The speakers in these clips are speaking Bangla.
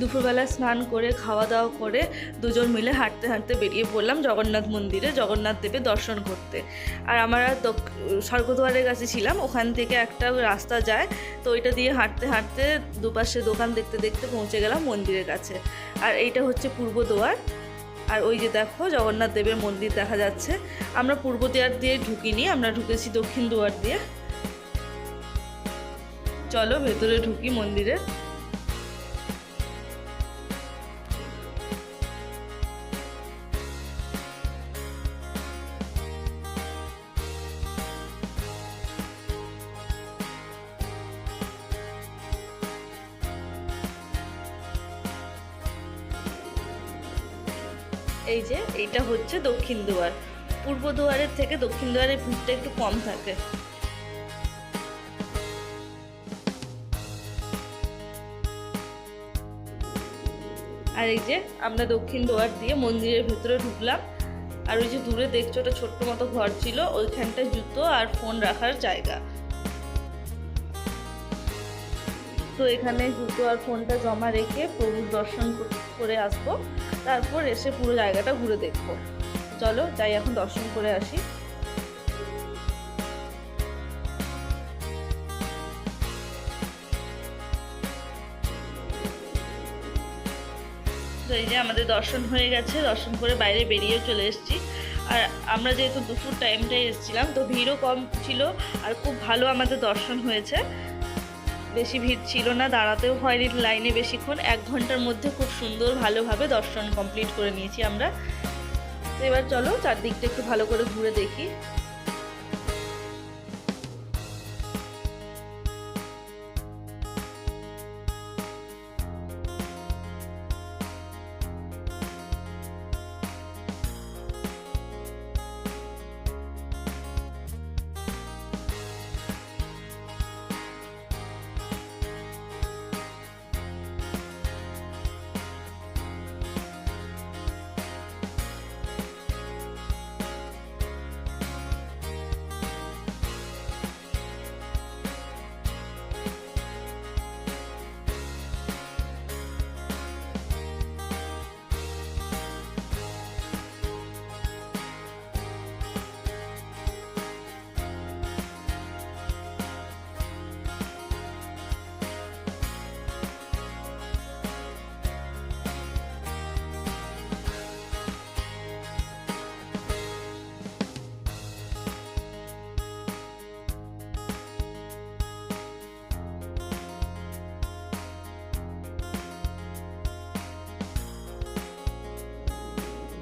দুপুরবেলা স্নান করে খাওয়া দাওয়া করে দুজন মিলে হাঁটতে হাঁটতে বেরিয়ে পড়লাম জগন্নাথ মন্দিরে, জগন্নাথ দেবের দর্শন করতে। আর আমরা স্বর্গদ্বারের কাছে ছিলাম, ওখান থেকে একটা রাস্তা যায়, তো ওইটা দিয়ে হাঁটতে হাঁটতে দুপাশে দোকান দেখতে দেখতে পৌঁছে গেলাম মন্দিরের কাছে। আর এইটা হচ্ছে পূর্ব দুয়ার, আর ওই যে দেখো জগন্নাথ দেবের মন্দির দেখা যাচ্ছে। আমরা পূর্ব দুয়ার দিয়ে ঢুকিনি, আমরা ঢুকেছি দক্ষিণ দুয়ার দিয়ে। চলো ভেতরে ঢুকি মন্দিরে। এই যে, এইটা হচ্ছে দক্ষিণ দুয়ার। পূর্ব দুয়ারের থেকে দক্ষিণ দুয়ারের ভিড়টা একটু কম থাকে। আর এই যে, আমরা দক্ষিণ দুয়ার দিয়ে মন্দিরের ভেতরে ঢুকলাম। আর ওই যে দূরে দেখছ, ওটা ছোট্ট মতো ঘর ছিল। ওইখানটায় জুতো আর ফোন রাখার জায়গা। তো এখানে জুতো আর ফোনটা জমা রেখে প্রভুর দর্শন করে আসব। তারপর এসে পুরো জায়গাটা ঘুরে দেখব। চলো, যাই এখন দর্শন করে আসি। এই যে আমাদের দর্শন হয়ে গেছে, দর্শন করে বাইরে বেরিয়ে চলে এসেছি। আর আমরা যেহেতু দুপুর টাইমটাই এসেছিলাম, তো ভিড়ও কম ছিল, আর খুব ভালো আমাদের দর্শন হয়েছে। বেশি ভিড় ছিল না, দাঁড়াতেও হয়নি লাইনে বেশিক্ষণ। এক ঘণ্টার মধ্যে খুব সুন্দর ভালোভাবে দর্শন কমপ্লিট করে নিয়েছি আমরা। তো এবার চলো চারদিকটা একটু ভালো করে ঘুরে দেখি।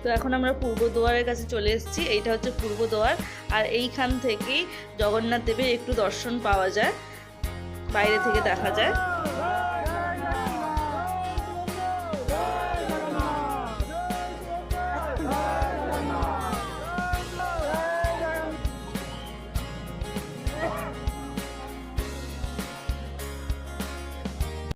তো এখন আমরা পূর্ব দোয়ারের কাছে চলে এসেছি, এইটা হচ্ছে পূর্ব দোয়ার। আর এইখান থেকেই জগন্নাথ দেবের একটু দর্শন পাওয়া যায়, বাইরে থেকে দেখা যায়।